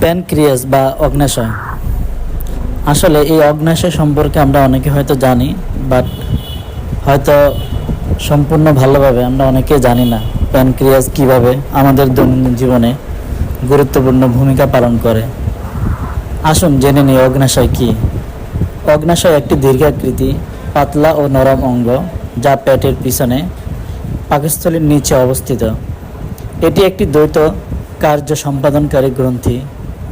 Pancreas বা অগ্নাশয়। আসলে এই অগ্নাশয় সম্পর্কে আমরা অনেকে হয়তো জানি, বাট হয়তো সম্পূর্ণ ভালোভাবে আমরা অনেকে জানি না প্যানক্রিয়াস কীভাবে আমাদের দৈনন্দিন জীবনে গুরুত্বপূর্ণ ভূমিকা পালন করে। আসুন জেনে নিই অগ্নাশয় কী। অগ্নাশয় একটি দীর্ঘাকৃতি, পাতলা ও নরম অঙ্গ যা পেটের পিছনে পাকস্থলীর নিচে অবস্থিত। এটি একটি দ্বৈত কার্য সম্পাদনকারী গ্রন্থি।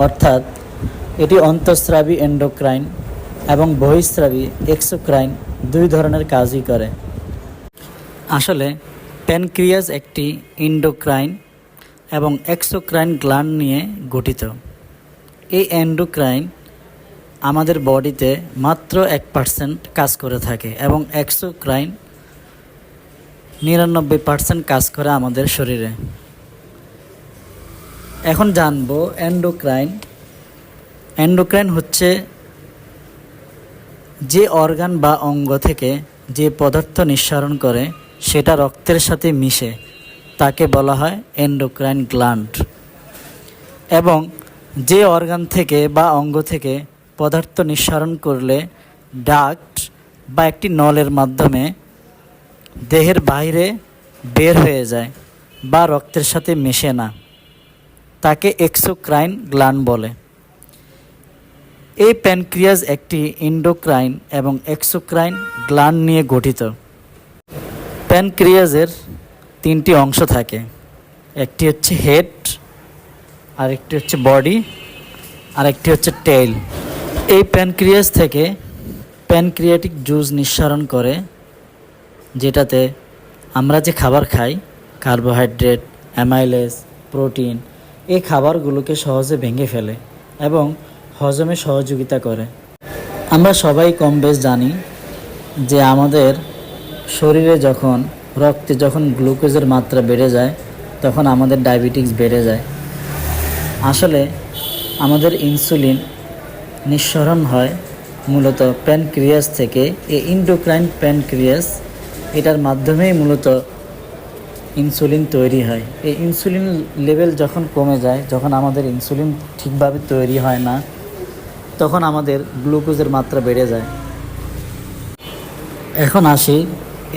অর্থাৎ এটি অন্তঃস্রাবী এন্ডোক্রাইন এবং বহিঃস্রাবী এক্সোক্রাইন দুই ধরনের কাজই করে। আসলে প্যানক্রিয়াস একটি ইন্ডোক্রাইন এবং এক্সোক্রাইন গ্ল্যান্ড নিয়ে গঠিত। এই এন্ডোক্রাইন আমাদের বডিতে মাত্র এক পার্সেন্ট কাজ করে থাকে এবং এক্সোক্রাইন নিরানব্বই পার্সেন্ট কাজ করে আমাদের শরীরে। এখন জানব অ্যান্ডোক্রাইন অ্যান্ডোক্রাইন হচ্ছে যে অর্গান বা অঙ্গ থেকে যে পদার্থ নিঃসরণ করে, সেটা রক্তের সাথে মিশে, তাকে বলা হয় এন্ডোক্রাইন গ্ল্যান্ড এবং যে অর্গান থেকে বা অঙ্গ থেকে পদার্থ নিঃসরণ করলে ডাক্ট বা একটি নলের মাধ্যমে দেহের বাইরে বের হয়ে যায় বা রক্তের সাথে মেশে না। তাকে এক্সোক্রাইন গ্লান বলে। এই প্যানক্রিয়াস একটি ইন্ডোক্রাইন এবং এক্সোক্রাইন গ্লান নিয়ে গঠিত। প্যানক্রিয়াসের তিনটি অংশ থাকে। একটি হচ্ছে হেড, আরেকটি হচ্ছে বডি, আরেকটি হচ্ছে টেইল। এই প্যানক্রিয়াস থেকে প্যানক্রিয়াটিক জুস নিঃসরণ করে, যেটাতে আমরা যে খাবার খাই, কার্বোহাইড্রেট অ্যামাইলেস প্রোটিন এই খাবারগুলোকে সহজে ভেঙে ফেলে এবং হজমে সহযোগিতা করে। আমরা সবাই কম বেশ জানি যে আমাদের শরীরে যখন, রক্তে যখন গ্লুকোজের মাত্রা বেড়ে যায়, তখন আমাদের ডায়াবেটিক্স বেড়ে যায়। আসলে আমাদের ইনসুলিন নিঃসরণ হয় মূলত প্যানক্রিয়াস থেকে। এই ইন্ডোক্রাইন প্যানক্রিয়াস এটার মাধ্যমেই মূলত ইনসুলিন তৈরি হয়। এই ইনসুলিন লেভেল যখন কমে যায়, যখন আমাদের ইনসুলিন ঠিকভাবে তৈরি হয় না, তখন আমাদের গ্লুকোজের মাত্রা বেড়ে যায়। এখন আসি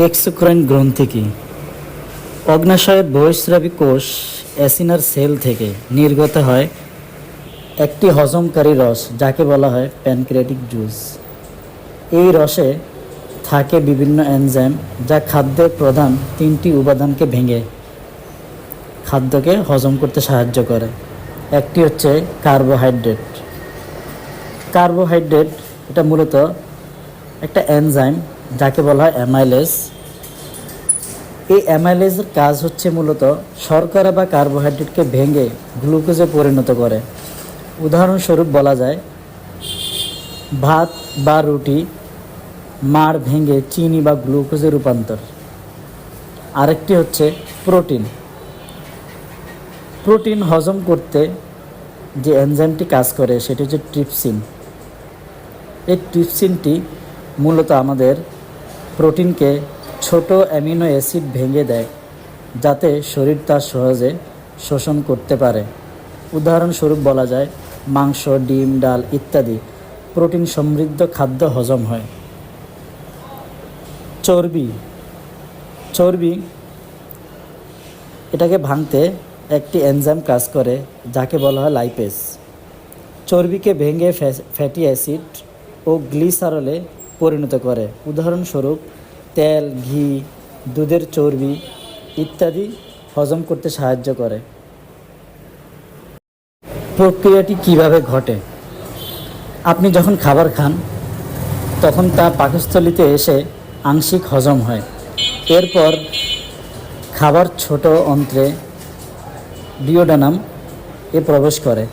এক্সোক্রাইন গ্রন্থি কি? অগ্নাশয়ের বহিঃস্রাবী কোষ অ্যাসিনার সেল থেকে নির্গত হয় একটি হজমকারী রস, যাকে বলা হয় প্যানক্রিয়াটিক জুস। এই রসে থাকে বিভিন্ন এনজাইম যা খাদ্যের প্রধান তিনটি উপাদানকে ভেঙে খাদ্যকে হজম করতে সাহায্য করে। একটি হচ্ছে কার্বোহাইড্রেট। কার্বোহাইড্রেট এটা মূলত একটা এনজাইম যাকে বলা হয় অ্যামাইলেস এই অ্যামাইলেজের কাজ হচ্ছে মূলত শর্করা বা কার্বোহাইড্রেটকে ভেঙে গ্লুকোজে পরিণত করে। উদাহরণস্বরূপ বলা যায়, ভাত বা রুটি মাড় ভেঙে চিনি বা গ্লুকোজে রূপান্তর। আরেকটি হচ্ছে প্রোটিন। প্রোটিন হজম করতে যে এনজাইমটি কাজ করে, সেটি হচ্ছে ট্রিপসিন। এই ট্রিপসিনটি মূলত আমাদের প্রোটিনকে ছোট অ্যামিনো অ্যাসিড ভেঙে দেয়, যাতে শরীর তা সহজে শোষণ করতে পারে। উদাহরণস্বরূপ বলা যায়, মাংস, ডিম, ডাল ইত্যাদি প্রোটিন সমৃদ্ধ খাদ্য হজম হয়। চর্বি চর্বি এটাকে ভাঙতে একটি এনজাইম কাজ করে, যাকে বলা হয় লাইপেস চর্বিকে ভেঙে ফ্যাটি অ্যাসিড ও গ্লিসারলে পরিণত করে। উদাহরণস্বরূপ, তেল, ঘি, দুধের চর্বি ইত্যাদি হজম করতে সাহায্য করে। প্রক্রিয়াটি কীভাবে ঘটে? আপনি যখন খাবার খান, তখন তা পাকস্থলিতে এসে আংশিক হজম হয়। এরপর খাবার ছোট অন্ত্রে ডিওডানাম এ প্রবেশ করে।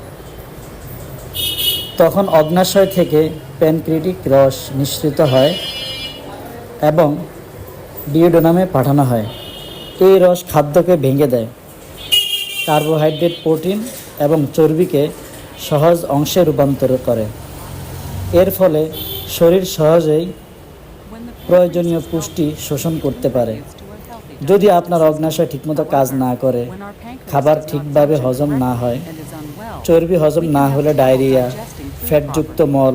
তখন অগ্নাশয় থেকে প্যানক্রিটিক রস নিঃসৃত হয় এবং ডিওডোনামে পাঠানো হয়। এই রস খাদ্যকে ভেঙে দেয়। কার্বোহাইড্রেট, প্রোটিন এবং চর্বিকে সহজ অংশে রূপান্তর করে। এর ফলে শরীর সহজেই প্রয়োজনীয় পুষ্টি শোষণ করতে পারে। যদি আপনার অগ্নাশয় ঠিকমতো কাজ না করে, খাবার ঠিকভাবে হজম না হয়, চর্বি হজম না হলে ডায়রিয়া, ফ্যাটযুক্ত মল